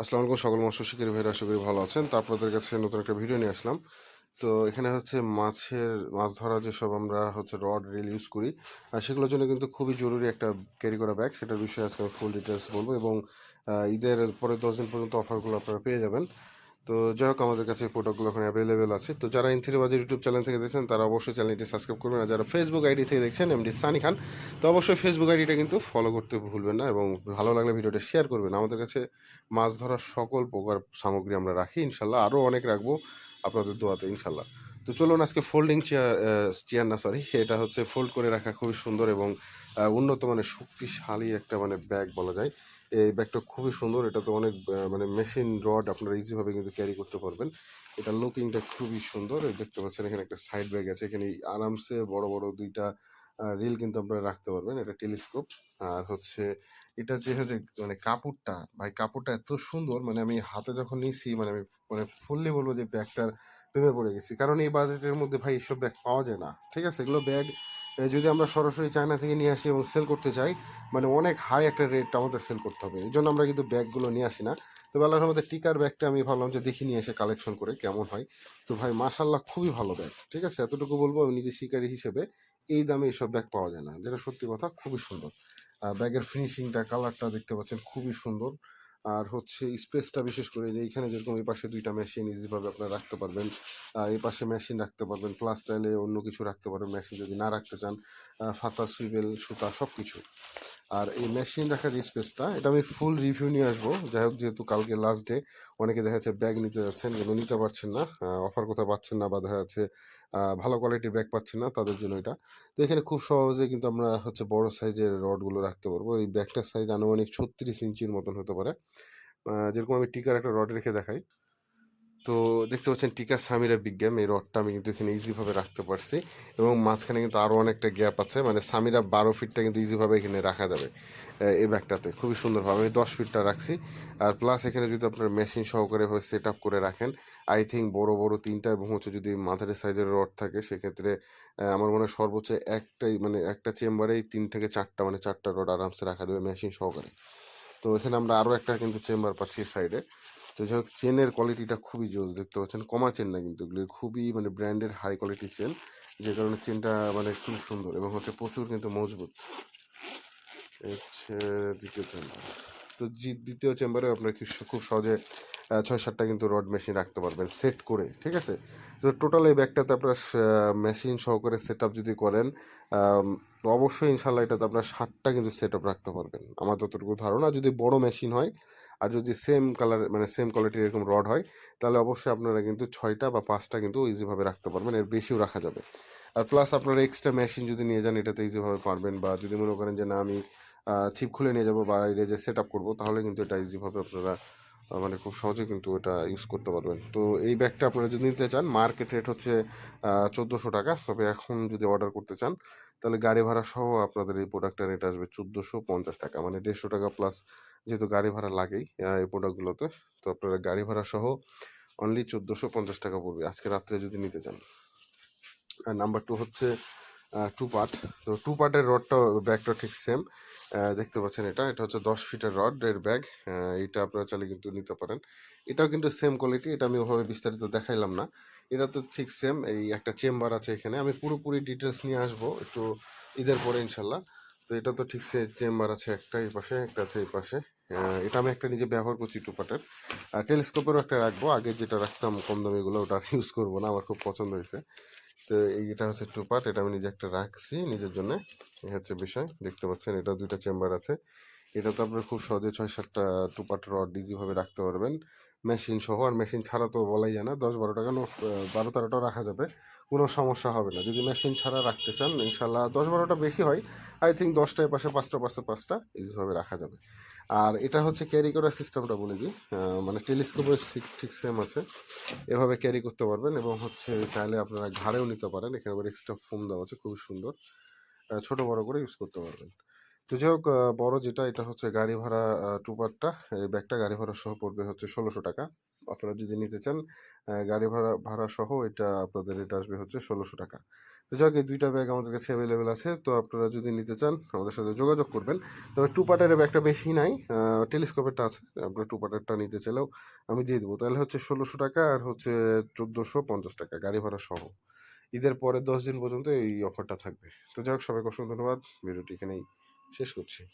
আসসালামু আলাইকুম, সকল মৎস্য শিকারী ভাইরা, আশা করি ভালো আছেন। তো আপনাদের কাছে নতুন একটা ভিডিও নিয়ে আসলাম। তো এখানে হচ্ছে মাছের, মাছ ধরা যেসব আমরা হচ্ছে রড রিল ইউজ করি আর সেগুলোর জন্য কিন্তু খুবই জরুরি একটা ক্যারি করা ব্যাগ সেটার বিষয়ে আজকে ফুল ডিটেলস বলব এবং ঈদের পরে দশ দিন পর্যন্ত অফারগুলো আপনারা পেয়ে যাবেন। তো যাই হোক, আমাদের কাছে প্রোডাক্টগুলো এখন অ্যাভেলেবেল আছে। তো যারা ইনথিরি বাজার ইউটিউব চ্যানেল থেকে দেখছেন, তারা অবশ্যই চ্যানেলটি সাবস্ক্রাইব করবেন। আর যারা ফেসবুক আইডি থেকে দেখছেন এমডি সানি খান তো অবশ্যই ফেসবুক আইডিটা কিন্তু ফলো করতে ভুলবেন না এবং ভালো লাগলে ভিডিওটা শেয়ার করবেন। আমাদের কাছে মাছ ধরার সকল প্রকার সামগ্রী আমরা রাখি, ইনশাল্লাহ। আরও অনেক রাখব আপনাদের দোয়াতে, ইনশাল্লাহ। তো চলুন আজকে ফোল্ডিং চেয়ার চেয়ার না সরি এটা হচ্ছে ফোল্ড করে রাখা খুবই সুন্দর এবং উন্নত মানে শক্তিশালী একটা মানে ব্যাগ বলা যায়। এই ব্যাগটা খুবই সুন্দর, এটা তো অনেক মানে মেশিন রড আপনারা ইজিভাবে কিন্তু ক্যারি করতে পারবেন। এটা লুকিংটা খুবই সুন্দর দেখতে পাচ্ছেন এখানে একটা সাইড ব্যাগ আছে, এখানে আরামসে বড় বড় দুইটা রিল কিন্তু আপনারা রাখতে পারবেন, এটা টেলিস্কোপ আর হচ্ছে এটা যে হচ্ছে মানে কাপড়টা, ভাই কাপড়টা এত সুন্দর মানে আমি হাতে যখন নিয়েছি মানে আমি মানে ফুললি বলব যে ব্যাগটার প্রেমে পড়ে গেছি। কারণ এই বাজেটের মধ্যে ভাই এসব ব্যাগ পাওয়া যায় না, ঠিক আছে? এগুলো ব্যাগ যদি আমরা সরাসরি চায়না থেকে নিয়ে আসি এবং সেল করতে চাই মানে অনেক হাই একটা রেট আমাদের সেল করতে হবে। এই জন্য আমরা কিন্তু ব্যাগগুলো নিয়ে আসি না। তো বেলার আমাদের টিকার ব্যাগটা আমি ভাবলাম যে দেখি নিয়ে এসে কালেকশন করে কেমন হয়। তো ভাই মাশাল্লাহ খুবই ভালো ব্যাগ, ঠিক আছে? এতটুকু বলব আমি নিজে শিকারী হিসেবে। এই দামে এইসব ব্যাগ পাওয়া যায় না, যেটা সত্যি কথা খুবই সুন্দর। ব্যাগের ফিনিশিংটা কালারটা দেখতে পাচ্ছেন খুবই সুন্দর। আর হচ্ছে স্পেসটা বিশেষ করে যে এইখানে যেরকম এই পাশে দুইটা মেশিন ইজিভাবে আপনারা রাখতে পারবেন এই পাশে মেশিন রাখতে পারবেন প্লাস চাইলে অন্য কিছু রাখতে পারবেন মেশিন যদি না রাখতে চান ফাতা সুইবেল সুতা সব কিছু আর এই মেশিন রাখার যে স্পেসটা এটা আমি ফুল রিভিউ নিয়ে আসব। যাই হোক, যেহেতু কালকে লাস্ট ডে অনেকে দেখা যাচ্ছে ব্যাগ নিতে যাচ্ছেন, যেগুলো নিতে পারছেন না অফার কোথাও পাচ্ছেন না, বা দেখা যাচ্ছে ভালো কোয়ালিটির ব্যাগ পাচ্ছেন না, তাদের জন্য এটা। তো এখানে খুব সহজে কিন্তু আমরা হচ্ছে বড় সাইজের রডগুলো রাখতে পারব। এই ব্যাগটার সাইজ আনুমানিক ছত্রিশ ইঞ্চির মতন হতে পারে। যেরকম আমি টিকার একটা রড রেখে দেখাই। তো দেখতে পাচ্ছেন টিকা সামিরা বিজ্ঞান, এই রডটা আমি কিন্তু এখানে ইজিভাবে রাখতে পারছি এবং মাঝখানে কিন্তু আরও অনেকটা গ্যাপ আছে মানে সামিরা বারো ফিটটা কিন্তু ইজিভাবে এখানে রাখা যাবে এই ব্যাগটাতে। খুবই সুন্দরভাবে আমি দশ ফিটটা রাখছি। আর প্লাস এখানে যদি আপনার মেশিন সহকারে হয়ে সেট আপ করে রাখেন আই থিঙ্ক বড় বড় তিনটা এবং হচ্ছে যদি মাঝারি সাইজের রড থাকে, সেক্ষেত্রে আমার মনে হয় সর্বোচ্চ একটাই মানে একটা চেম্বারেই তিন থেকে চারটা মানে চারটা রড আরামসে রাখা যাবে মেশিন সহকারে। তো এখানে আমরা আরও একটা কিন্তু চেম্বার পাচ্ছি সাইডে তো যাই হোক, চেনের কোয়ালিটিটা খুবই জোস, দেখতে পাচ্ছেন। কমা চেন না কিন্তু এগুলো, খুবই মানে ব্র্যান্ডের হাই কোয়ালিটি চেন, যে কারণে চেনটা মানে খুব সুন্দর এবং হচ্ছে প্রচুর কিন্তু মজবুত। হচ্ছে দ্বিতীয় চেম্বার তো দ্বিতীয় চেম্বারে আপনার খুব সহজে ছয় সাতটা কিন্তু রড মেশিন রাখতে পারবেন সেট করে, ঠিক আছে? তো টোটাল এই ব্যাগটাতে আপনার মেশিন সহকারে সেট আপ যদি করেন অবশ্যই ইনশাল্লাহ এটাতে আপনার ষাটটা কিন্তু সেট আপ রাখতে পারবেন। আমার যতটুকু ধারণা, যদি বড় মেশিন হয় আর যদি সেম কালার মানে সেম কোয়ালিটির এরকম রড হয়, তাহলে অবশ্যই আপনারা কিন্তু ছয়টা বা পাঁচটা কিন্তু ইজিভাবে রাখতে পারবেন, এর বেশিও রাখা যাবে। আর প্লাস আপনারা এক্সট্রা মেশিন যদি নিয়ে যান, এটাতে ইজিভাবে পারবেন বা যদি মনে করেন যে না, আমি চিপ খুলে নিয়ে যাব বাইরে যে সেট আপ করব, তাহলে কিন্তু এটা ইজিভাবে আপনারা মানে খুব সহজে কিন্তু এটা ইউজ করতে পারবেন। তো এই ব্যাগটা আপনারা যদি নিতে চান মার্কেট রেট হচ্ছে চোদ্দোশো টাকা। তবে এখন যদি অর্ডার করতে চান, তাহলে গাড়ি ভাড়া সহ আপনাদের এই প্রোডাক্টটা রেট আসবে চোদ্দোশো পঞ্চাশ টাকা। মানে দেড়শো টাকা প্লাস যেহেতু গাড়ি ভাড়া লাগেই এই প্রোডাক্টগুলোতে তো আপনারা গাড়ি ভাড়া সহ অনলি চোদ্দোশো পঞ্চাশ টাকা পড়বে। আজকে রাত্রে যদি নিতে চান। আর নাম্বার টু হচ্ছে টু পার্ট তো টু পার্টের রডটা ব্যাগটা ঠিক সেম দেখতে পাচ্ছেন এটা। এটা হচ্ছে দশ ফিটের রড এর ব্যাগ এটা আপনারা চাইলে কিন্তু নিতে পারেন। এটাও কিন্তু সেম কোয়ালিটি এটা আমি ওভাবে বিস্তারিত দেখাইলাম না। এটা তো ঠিক সেম এই একটা চেম্বার আছে এখানে। আমি পুরোপুরি ডিটেলস নিয়ে আসব, একটু ঈদের পরে ইনশাল্লাহ। তো এটা তো ঠিক সে চেম্বার আছে একটা, এই পাশে একটা আছে, এই পাশে। এটা আমি একটা নিজে ব্যবহার করছি টু পার্টের টেলিস্কোপেরও একটা রাখব। আগে যেটা রাখতাম কম দামিগুলো ওটা ইউজ করব না। আমার খুব পছন্দ হয়েছে। তো এই এটা হচ্ছে টু পার্ট এটা আমি নিজে একটা রাখছি নিজের জন্য। এই হচ্ছে বিষয়, দেখতে পাচ্ছেন এটা দুইটা চেম্বার আছে। এটা তো আপনার খুব সহজে ছয় সাতটা টু পার্ট রড ইজিভাবে রাখতে পারবেন। মেশিন সহ, আর মেশিন ছাড়া তো বলাই যায় না। দশ বারো টাকা বারো তেরোটাও রাখা যাবে। কোনো সমস্যা হবে না। যদি মেশিন ছাড়া রাখতে চান ইনশাল্লাহ দশ বারোটা বেশি হয় আই থিঙ্ক দশটায় পাশে পাঁচটা পাশে পাঁচটা ইজিভাবে রাখা যাবে। আর এটা হচ্ছে ক্যারি করার সিস্টেমটা বলে দিই। মানে টেলিস্কোপের ঠিক সেম আছে। এভাবে ক্যারি করতে পারবেন এবং হচ্ছে চাইলে আপনারা ঘাড়েও নিতে পারেন। এখানে আবার এক্সট্রা ফোম দেওয়া আছে, খুবই সুন্দর। ছোট বড় করে ইউজ করতে পারবেন। তো যাই হোক বড় যেটা, এটা হচ্ছে গাড়ি ভাড়া টুপারটা এই ব্যাগটা গাড়ি ভাড়া সহ পড়বে হচ্ছে ষোলোশো টাকা। আপনারা যদি নিতে চান গাড়ি ভাড়া ভাড়া সহ এটা আপনাদের, এটা আসবে হচ্ছে ষোলোশো টাকা। তো যাক এই দুইটা ব্যাগ আমাদের কাছে অ্যাভেলেবেল আছে? তো আপনারা যদি নিতে চান, আমাদের সাথে যোগাযোগ করবেন। তবে টু পার্টের ব্যাগটা বেশি নাই টেলিস্কোপেরটা আছে। আপনারা টু পার্টেরটা নিতে চাইলেও আমি দিয়ে দেবো। তাহলে হচ্ছে ষোলোশো টাকা আর হচ্ছে চোদ্দোশো পঞ্চাশ টাকা গাড়ি ভাড়া সহ। ঈদের পরে দশ দিন পর্যন্ত এই অফারটা থাকবে। তো যাই হোক, সবাইকে অসংখ্য ধন্যবাদ। ভিডিওটি এখানেই শেষ করছি।